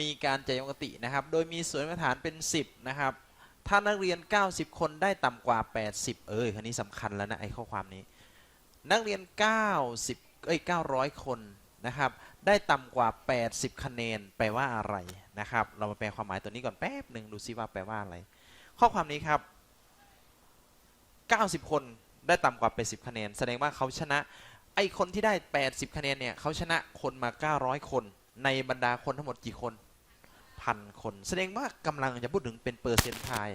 มีการจ่ายปกตินะครับ โดยมีส่วนมาตรฐานเป็น 10 นะครับ ถ้านักเรียน 90 คนได้ต่ำกว่า 80 เออคันนี้สำคัญแล้วนะไอ้ข้อความนี้ นักเรียน 90 เอ้ย 900 คนนะครับ ได้ต่ำกว่า 80 คะแนน แปลว่าอะไรนะครับ เรามาแปลความหมายตัวนี้ก่อนแป๊บหนึ่งดูซิว่าแปลว่าอะไร ข้อความนี้ครับ 90 คนได้ต่ำกว่า 80 คะแนน แสดงว่าเขาชนะ ไอ้คนที่ได้ 80 คะแนนเนี่ยเขาชนะคนมา 900 คนในบรรดาคนทั้งหมดกี่คน พันคน แสดงว่ากำลังจะพูดถึงเป็นเปอร์เซนต์ไทย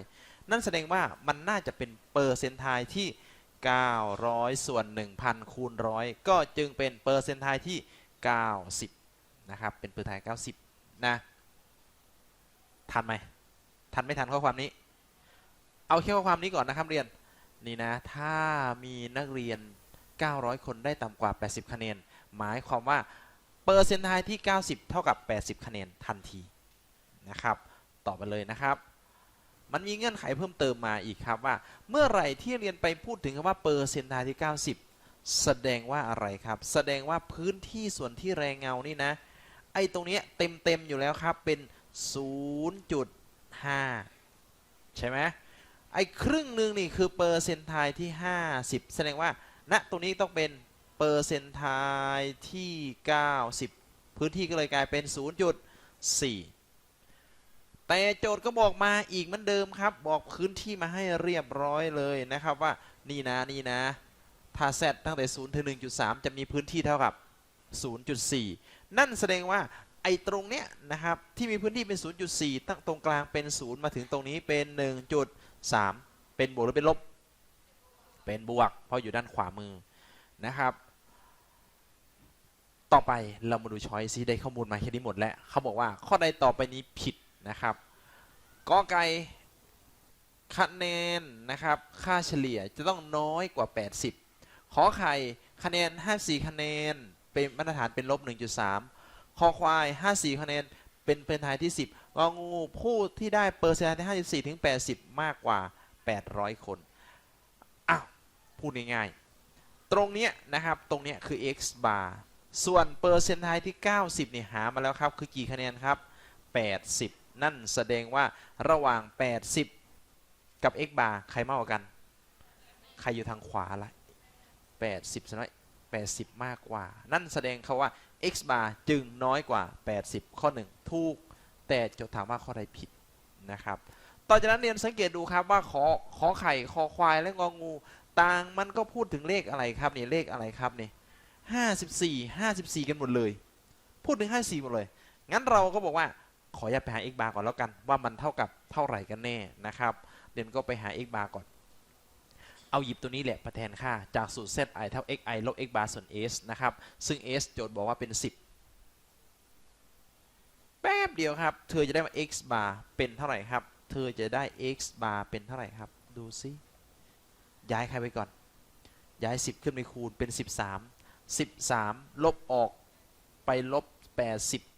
นั่นแสดงว่ามันน่าจะเป็นเปอร์เซนต์ไทยที่ 900 ส่วน 1,000 คูณร้อยก็จึงเป็นเปอร์เซนต์ไทยที่ 90 นะครับ เป็นเปอร์เซนต์ไทย 90 นะทันไหมทันไม่ทันข้อความนี้ เอาแค่ข้อความนี้ก่อนนะครับเรียนนี่นะ ถ้ามีนักเรียน 900 คนได้ต่ำกว่า 80 คะแนน หมายความว่า เปอร์เซนต์ไทยที่ 90 เท่ากับ 80 คะแนนทันที นะครับต่อไปเลยนะครับ มันมีเงื่อนไขเพิ่มเติมมาอีกครับว่า เมื่อไหร่ที่เรียนไปพูดถึงคำว่าเปอร์เซนต์ที่ 90 แสดงว่าอะไรครับ แสดงว่าพื้นที่ส่วนที่แรงเงานี่นะ ไอ้ตรงนี้เต็มเต็มๆอยู่แล้วครับเป็น 0.5 ใช่ไหมไอ้ครึ่งหนึ่งนี่คือเปอร์เซนต์ไทที่ 50 แสดงว่าณตรงนี้ต้องเป็นเปอร์เซนต์ไทที่ 90 พื้นที่ก็เลยกลายเป็น 0.4 แต่โจทย์ก็บอกมาอีกเหมือนเดิมครับ บอกพื้นที่มาให้เรียบร้อยเลยนะครับว่านี่นะนี่นะ ถ้า z ตั้งแต่ 0 ถึง 1.3 จะมีพื้นที่เท่ากับ 0.4 นั่นแสดงว่าไอ้ตรงเนี้ยนะครับ ที่มีพื้นที่เป็น 0.4 ตั้งตรงกลางเป็น 0 มาถึงตรงนี้เป็น 1.3 เป็นบวกหรือเป็นลบ เป็นบวก เพราะอยู่ด้านขวามือนะครับ ต่อไปเรามาดูช้อยซีได้ข้อมูลมาแค่นี้หมดแล้วเขาบอกว่าข้อใดต่อไปนี้ผิด นะครับกอไก่คะแนนนะครับค่าเฉลี่ยจะต้องน้อยกว่า 80 ขอไข่คะแนน 54 คะแนน เป็นมาตรฐานเป็นลบ 1.3 คอควาย 54 คะแนน เป็นเป็นทายที่ 10งองูผู้ที่ได้เปอร์เซ็นต์ที่ 54 ถึง 80 มากกว่า 800 คนอ้าวพูดง่ายๆ ตรงเนี้ยนะครับ ตรงเนี้ยคือ x bar ส่วนเปอร์เซ็นต์ทที่ 90 เนี่ยหามาแล้วครับ คือกี่คะแนนครับ 80 นั่นแสดงว่าระหว่าง 80 กับ x bar ใครมากกว่ากัน ใครอยู่ทางขวาละ80แสดงว่า80 มากกว่า นั่นแสดงเขาว่า x bar จึงน้อยกว่า 80 ข้อ 1 ถูก แต่จะถามว่าข้อใดผิดนะครับ ต่อจากนั้นเรียนสังเกตดูครับว่าขอขอไข่คอควายและงองูต่างมันก็พูดถึงเลขอะไรครับนี่เลขอะไรครับนี่ห้าสิบสี่ห้าสิบสี่กันหมดเลย พูดถึงห้าสี่หมดเลย งั้นเราก็บอกว่า ขออย่าไปหา x bar ก่อนแล้วกัน ว่ามันเท่ากับเท่าไหร่กันแน่นะครับเรียนก็ไปหา x bar ก่อน เอาหยิบตัวนี้แหละมาแทนค่าจากสูตร zi เท่า xi ลบ x bar ส่วน s นะครับ ซึ่ง s โจทย์บอกว่าเป็น 10 แป๊บเดียวครับ เธอจะได้ว่า x bar เป็นเท่าไหร่ครับ เธอจะได้ x bar เป็นเท่าไหร่ครับ ดูซิย้ายใครไปก่อน ย้าย 10 ขึ้นไปคูณเป็น 13 13 ลบออกไปลบ 80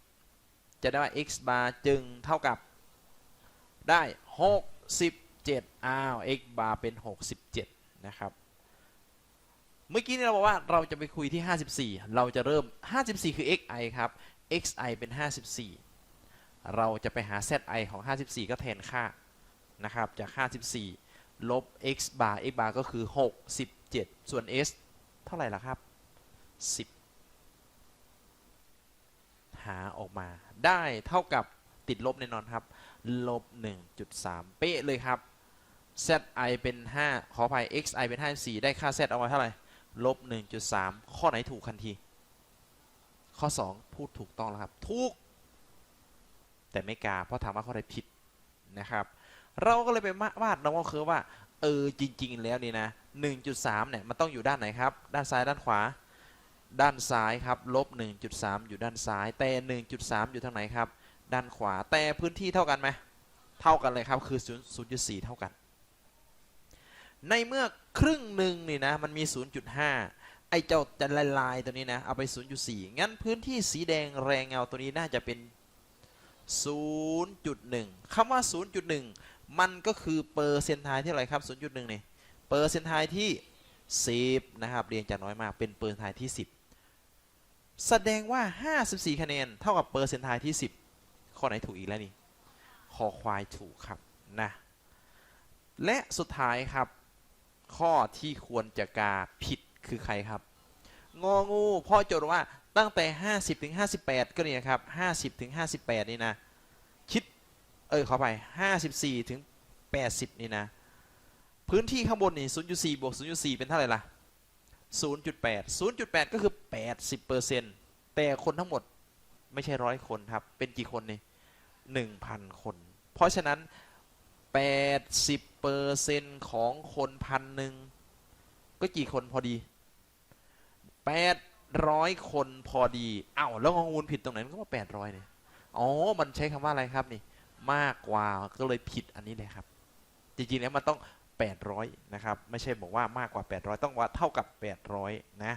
จะได้ว่า x bar จึงเท่ากับได้ 67อ้าว x bar เป็น 67 นะครับ เมื่อกี้นี่เราบอกว่าเราจะไปคุยที่ 54 เราจะเริ่ม 54 คือ xi ครับ xi เป็น 54 เราจะไปหา zi ของ 54 ก็แทนค่านะครับจาก 54 ลบ x bar x bar ก็คือ 67 ส่วน s เท่าไหร่ล่ะครับ 10 หาออกมา ได้เท่ากับติดลบแน่นอนครับลบ 1.3 เป๊ะเลยครับ zi เป็น 5 ขออภัย xi เป็น 54 ได้ค่า z เอาไว้เท่าไหร่ลบ 1.3 ข้อไหนถูกคันที ข้อ 2 พูดถูกต้องแล้วครับ ถูก แต่ไม่กาเพราะถามว่าข้อใดผิดนะครับ เราก็เลยไปวาด normal curve ว่า เออ จริง ๆ แล้วนี่นะ 1.3 เนี่ย มันต้องอยู่ด้านไหนครับ ด้านซ้ายด้านขวา ด้านซ้ายครับลบ1.3 อยู่ด้านซ้าย แต่ 1.3 อยู่ทางไหนครับ ด้านขวาแต่พื้นที่เท่ากันไหมเท่ากันเลยครับคือ 0.4 เท่ากัน ในเมื่อครึ่งหนึ่งนี่นะมันมี 0.5 ไอ้เจ้าจะลลายๆตัวนี้นะเอาไป 0.4 งั้นพื้นที่สีแดงแรงเงาตัวนี้น่าจะเป็น 0.1คำว่า 0.1 มันก็คือเปอร์เซนต์ไทที่เท่าไรครับ 0.1 นี่เปอร์เซนต์ไทที่10นะครับเรียงจากน้อยมากเป็นเปอร์เซนต์ไทที่ 10 แสดงว่า 54 คะแนน เท่ากับเปอร์เซนต์ไทที่ 10ขข้อไหนถูกอีกแล้วนี่คอควายถูกครับนะ และสุดท้ายครับ ข้อที่ควรจะกาผิดคือใครครับ งองูพ่อโจทย์ว่าตั้งแต่ 50 ถึง 58 ก็เนี่ยครับ 50 ถึง 58 นี่นะ คิด เออขอไป 54 ถึง 80 นี่นะ พื้นที่ข้างบนนี่ 0.4 บวก 0.4 เป็นเท่าไหร่ล่ะ 0.8 0.8 ก็คือ 80%แต่คนทั้งหมดไม่ใช่ร้อยคนครับ เป็นกี่คนนี่1,000 คน เพราะฉะนั้น 80%ของคนพันหนึ่งก็กี่คนพอดี 800 คนพอดีเอ้าแล้วงองูลผิดตรงไหนมันก็ว่า800เนี่ยอ๋อ มันใช้คำว่าอะไรครับนี่ มากกว่าก็เลยผิดอันนี้เลยครับ จริงๆแล้วมันต้อง 800 นะครับ ไม่ใช่บอกว่ามากกว่า 800 ต้องว่าเท่ากับ 800 นะ